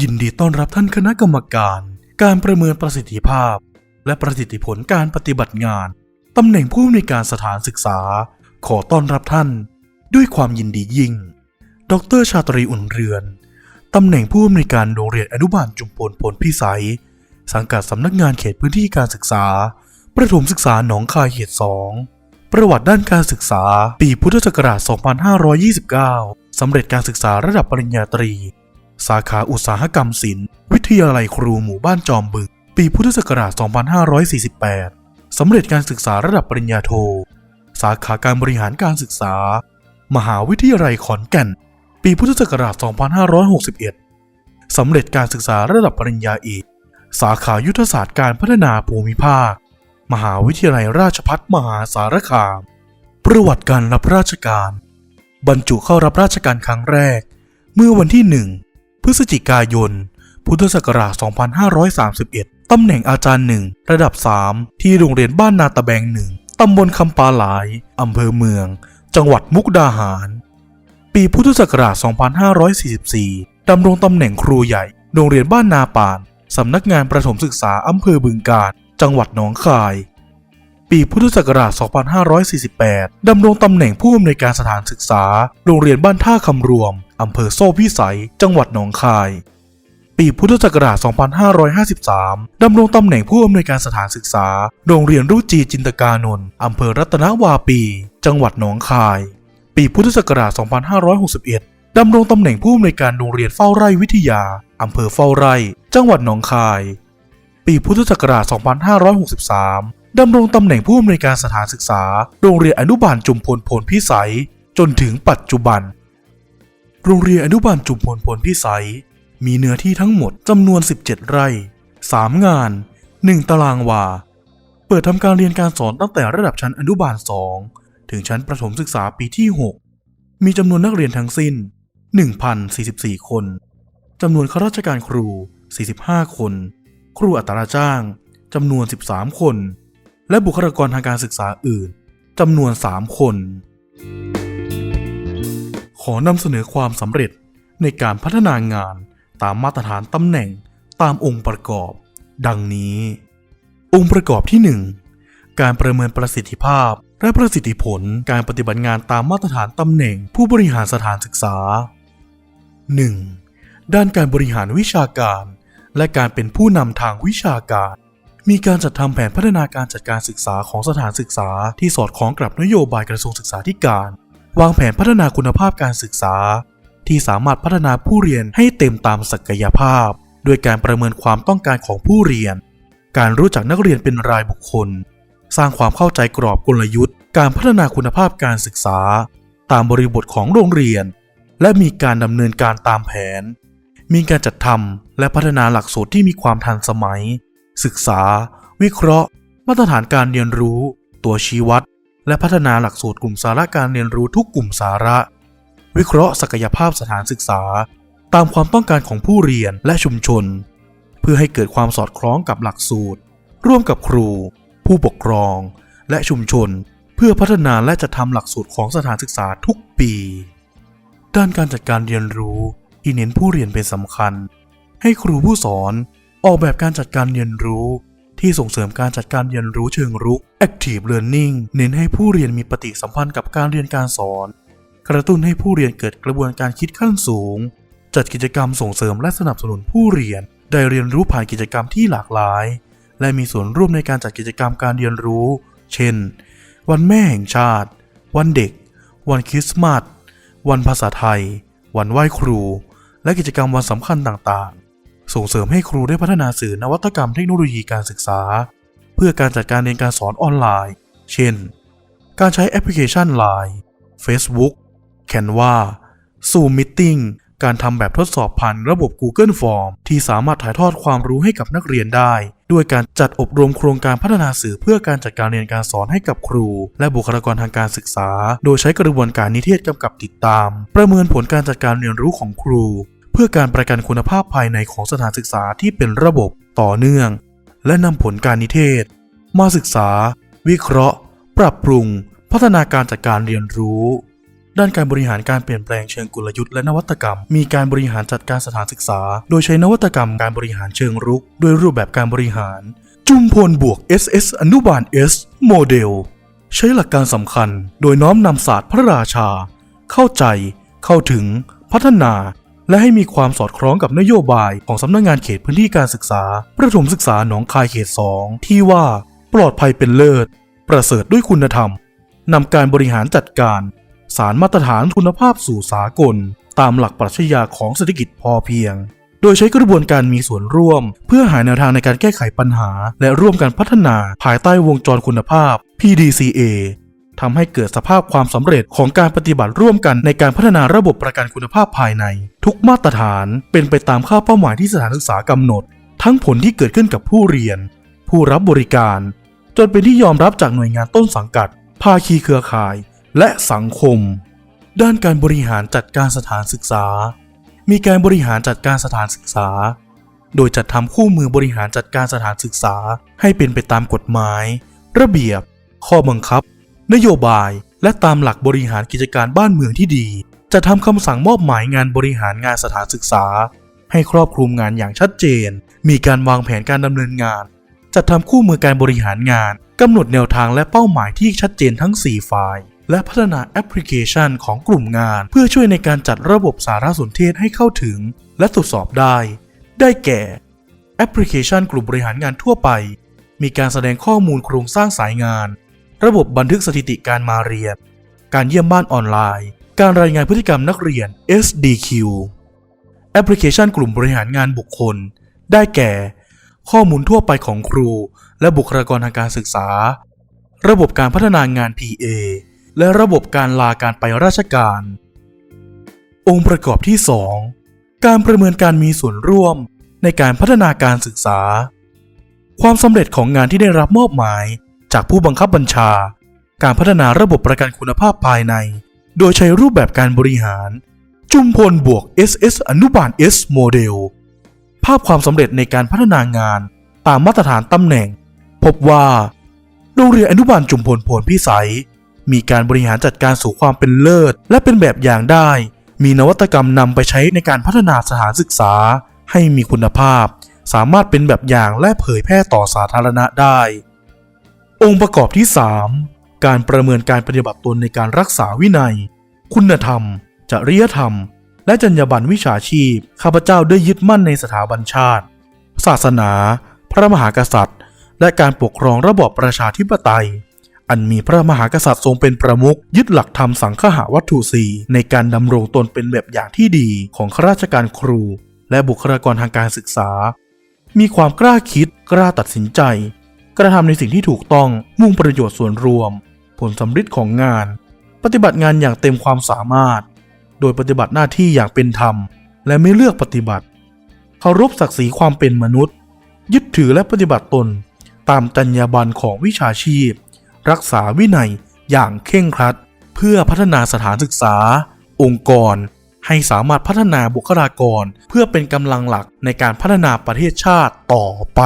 ยินดีต้อนรับท่านคณะกรรมการ การประเมินประสิทธิภาพ และประสิทธิผลการปฏิบัติงาน ตำแหน่งผู้อำนวยการสถานศึกษา ขอต้อนรับท่าน ด้วยความยินดียิ่ง ดรชาตรีอุ่นเรือน ตำแหน่งผู้อำนวยการโรงเรียนอนุบาลจุมพลผลพิสัย สังกัดสำนักงานเขตพื้นที่การศึกษา ประถมศึกษาหนองคายเขต2ประวัติด้านการศึกษา ปีพุทธศักราช 2529 สำเร็จการศึกษาระดับปริญญาตรี สาขาอุตสาหกรรมศิลป์ วิทยาลัยครูหมู่บ้านจอมบึง ปีพุทธศักราช 2548 สำเร็จการศึกษาระดับปริญญาโท สาขาการบริหารการศึกษา มหาวิทยาลัยขอนแก่น ปีพุทธศักราช 2561 สำเร็จการศึกษาระดับปริญญาเอก สาขายุทธศาสตร์การพัฒนาภูมิภาค มหาวิทยาลัยราชภัฏมหาสารคาม ประวัติการรับราชการ บรรจุเข้ารับราชการครั้งแรก เมื่อวันที่1 พฤศจิกายน พุทธศักราช 2531 ตำแหน่งอาจารย์หนึ่งระดับ 3 ที่โรงเรียนบ้านนาตะแบงหนึ่งตำบลคำปาหลาย อำเภอเมือง จังหวัดมุกดาหาร ปีพุทธศักราช 2544 ดำรงตำแหน่งครูใหญ่ โรงเรียนบ้านนาป่าน สำนักงานประถมศึกษาอำเภอบึงกาฬ จังหวัดหนองคาย ปีพุทธศักราช 2548 ดำรงตำแหน่งผู้อำนวยการสถานศึกษา โรงเรียนบ้านท่าคำรวม อำเภอโซ่พิสัย จังหวัดหนองคาย ปีพุทธศักราช 2553 ดำรงตำแหน่งผู้อำนวยการสถานศึกษา โรงเรียนรุจีจินตกานนท์อำเภอรัตนวาปี จังหวัดหนองคาย ปีพุทธศักราช 2561ดำรงตำแหน่งผู้อำนวยการโรงเรียนเฝ้าไร่วิทยา อำเภอเฝ้าไร่ จังหวัดหนองคาย ปีพุทธศักราช 2563 ดำรงตำแหน่งผู้อำนวยการสถานศึกษา โรงเรียนอนุบาลจุมพลผลพิสัย จนถึงปัจจุบัน โรงเรียนอนุบาลจุมพลผลพิสัย มีเนื้อที่ทั้งหมดจำนวน 17 ไร่ 3 งาน 1 ตารางวา เปิดทำการเรียนการสอนตั้งแต่ระดับชั้นอนุบาล 2 ถึงชั้นประถมศึกษาปีที่ 6 มีจำนวนนักเรียนทั้งสิ้น 1,044 คนจำนวนข้าราชการครู 45 คน ครูอัตราจ้างจำนวน 13 คน และบุคลากรทางการศึกษาอื่นจำนวน 3 คน ขอนำเสนอความสำเร็จในการพัฒนางานตามมาตรฐานตำแหน่งตามองค์ประกอบ ดังนี้ องค์ประกอบที่ 1 การประเมินประสิทธิภาพ และประสิทธิผลการปฏิบัติงานตามมาตรฐานตำแหน่งผู้บริหารสถานศึกษา 1. ด้านการบริหารวิชาการ และการเป็นผู้นำทางวิชาการ มีการจัดทำแผนพัฒนาการจัดการศึกษาของสถานศึกษาที่สอดคล้องกับนโยบายกระทรวงศึกษาธิการ วางแผนพัฒนาคุณภาพการศึกษา ที่สามารถพัฒนาผู้เรียนให้เต็มตามศักยภาพ ด้วยการประเมินความต้องการของผู้เรียน การรู้จักนักเรียนเป็นรายบุคคล สร้างความเข้าใจกรอบกลยุทธ์ การพัฒนาคุณภาพการศึกษา ตามบริบทของโรงเรียน และมีการดำเนินการตามแผน มีการจัดทำและพัฒนาหลักสูตรที่มีความทันสมัย ศึกษา วิเคราะห์ มาตรฐานการเรียนรู้ ตัวชี้วัด และพัฒนาหลักสูตรกลุ่มสาระการเรียนรู้ทุกกลุ่มสาระ วิเคราะห์ศักยภาพสถานศึกษา ตามความต้องการของผู้เรียนและชุมชน เพื่อให้เกิดความสอดคล้องกับหลักสูตร ร่วมกับครู ผู้ปกครอง และชุมชน เพื่อพัฒนาและจัดทำหลักสูตรของสถานศึกษาทุกปี ด้านการจัดการเรียนรู้ที่เน้นผู้เรียนเป็นสำคัญ ให้ครูผู้สอน ออกแบบการจัดการเรียนรู้ ที่ส่งเสริมการจัดการเรียนรู้เชิงรุก Active Learning เน้นให้ผู้เรียนมีปฏิสัมพันธ์กับการเรียนการสอน กระตุ้นให้ผู้เรียนเกิดกระบวนการคิดขั้นสูง จัดกิจกรรมส่งเสริมและสนับสนุนผู้เรียน ได้เรียนรู้ผ่านกิจกรรมที่หลากหลาย และมีส่วนร่วมในการจัดกิจกรรมการเรียนรู้ เช่น วันแม่แห่งชาติ วันเด็ก วันคริสต์มาส วันภาษาไทย วันไหว้ครู และกิจกรรมวันสำคัญต่างๆ ส่งเสริมให้ครูได้พัฒนาสื่อนวัตกรรมเทคโนโลยีการศึกษา เพื่อการจัดการเรียนการสอนออนไลน์ เช่น การใช้แอปพลิเคชัน Line Facebook Canva Zoom Meeting การทำแบบทดสอบผ่านระบบ Google Form ที่สามารถถ่ายทอดความรู้ให้กับนักเรียนได้ ด้วยการจัดอบรมโครงการพัฒนาสื่อเพื่อการจัดการเรียนการสอนให้กับครู และบุคลากรทางการศึกษา โดยใช้กระบวนการนิเทศกำกับติดตาม ประเมินผลการจัดการเรียนรู้ของครู พื่อการประกันคุณภาพภายในของสถานศึกษาที่เป็นระบบต่อเนื่อง และนำผลการนิเทศ มาศึกษา วิเคราะห์ ปรับปรุง พัฒนาการจัดการเรียนรู้ ด้านการบริหารการเปลี่ยนแปลงเชิงกลยุทธ์และนวัตกรรม มีการบริหารจัดการสถานศึกษา โดยใช้นวัตกรรมการบริหารเชิงรุกด้วยรูปแบบการบริหาร จุมพลบวก SS อนุบาล S โมเดล ใช้หลักการสำคัญ โดยน้อมนำศาสตร์พระราชา เข้าใจ เข้าถึง พัฒนา และให้มีความสอดคล้องกับนโยบายของสำนักงงานเขตพื้นที่การศึกษา ประถมศึกษาหนองคายเขต 2 ที่ว่า ปลอดภัยเป็นเลิศ ประเสริฐด้วยคุณธรรมนำการบริหารจัดการ สารมาตรฐานคุณภาพสู่สากล ตามหลักปรัชญาของเศรษฐกิจพอเพียง โดยใช้กระบวนการมีส่วนร่วม เพื่อหาแนวทางในการแก้ไขปัญหา และร่วมกันพัฒนาภายใต้วงจรคุณภาพ PDCA ทำให้เกิดสภาพความสำเร็จของการปฏิบัติร่วมกันในการพัฒนาระบบประกันคุณภาพภายใน ทุกมาตรฐานเป็นไปตามค่าเป้าหมายที่สถานศึกษากำหนด ทั้งผลที่เกิดขึ้นกับผู้เรียน ผู้รับบริการ จนเป็นที่ยอมรับจากหน่วยงานต้นสังกัด ภาคีเครือข่าย และสังคม ด้านการบริหารจัดการสถานศึกษา มีการบริหารจัดการสถานศึกษา โดยจัดทำคู่มือบริหารจัดการสถานศึกษา ให้เป็นไปตามกฎหมาย ระเบียบ ข้อบังคับ นโยบาย และตามหลักบริหารกิจการบ้านเมืองที่ดี จะทำคำสั่งมอบหมายงานบริหารงานสถานศึกษา ให้ครอบคลุมงานอย่างชัดเจน มีการวางแผนการดำเนินงาน จัดทำคู่มือการบริหารงานกำหนดแนวทางและเป้าหมายที่ชัดเจนทั้ง 4 ฝ่าย และพัฒนาแอปพลิเคชันของกลุ่มงาน เพื่อช่วยในการจัดระบบสารสนเทศให้เข้าถึง และตรวจสอบได้ ได้แก่แอปพลิเคชันกลุ่มบริหารงานทั่วไป มีการแสดงข้อมูลโครงสร้างสายงาน ระบบบันทึกสถิติการมาเรียน การเยี่ยมบ้านออนไลน์ การรายงานพฤติกรรมนักเรียน SDQ แอปพลิเคชันกลุ่มบริหารงานบุคคล ได้แก่ ข้อมูลทั่วไปของครู และบุคลากรทางการศึกษา ระบบการพัฒนางาน PA และระบบการลาการไปราชการ องค์ประกอบที่ 2 การประเมินการมีส่วนร่วมในการพัฒนาการศึกษา ความสำเร็จของงานที่ได้รับมอบหมาย จากผู้บังคับบัญชา การพัฒนาระบบประกันคุณภาพภายใน โดยใช้รูปแบบการบริหาร จุมพลบวก SS อนุบาล S โมเดล ภาพความสำเร็จในการพัฒนางานตามมาตรฐานตำแหน่ง พบว่า โรงเรียนอนุบาลจุมพลพลพิสัย มีการบริหารจัดการสู่ความเป็นเลิศ และเป็นแบบอย่างได้ มีนวัตกรรมนำไปใช้ในการพัฒนาสถานศึกษา ให้มีคุณภาพ สามารถเป็นแบบอย่างและเผยแพร่ต่อสาธารณะได้ องค์ประกอบที่ 3 การประเมินการปฏิบัติตนในการรักษาวินัย คุณธรรม จริยธรรม และจรรยาบรรณวิชาชีพ ข้าพเจ้าได้ยึดมั่นในสถาบันชาติ ศาสนา พระมหากษัตริย์ และการปกครองระบอบประชาธิปไตย อันมีพระมหากษัตริย์ทรงเป็นประมุขยึดหลักธรรมสังฆหาวัตถุสีในการดำรงตนเป็นแบบอย่างที่ดีของข้าราชการครู และบุคลากรทางการศึกษา มีความกล้าคิดกล้าตัดสินใจ กระทำในสิ่งที่ถูกต้องมุ่งประโยชน์ส่วนรวม ผลสำฤทธิ์ของงาน ปฏิบัติงานอย่างเต็มความสามารถ โดยปฏิบัติหน้าที่อย่างเป็นธรรม และไม่เลือกปฏิบัติเคารพศักดิ์ศรีความเป็นมนุษย์ ยึดถือและปฏิบัติตน ตามจรรยาบรรณของวิชาชีพ รักษาวินัยอย่างเคร่งครัด เพื่อพัฒนาสถานศึกษา องค์กร ให้สามารถพัฒนาบุคลากร เพื่อเป็นกำลังหลักในการพัฒนาประเทศชาติต่อไป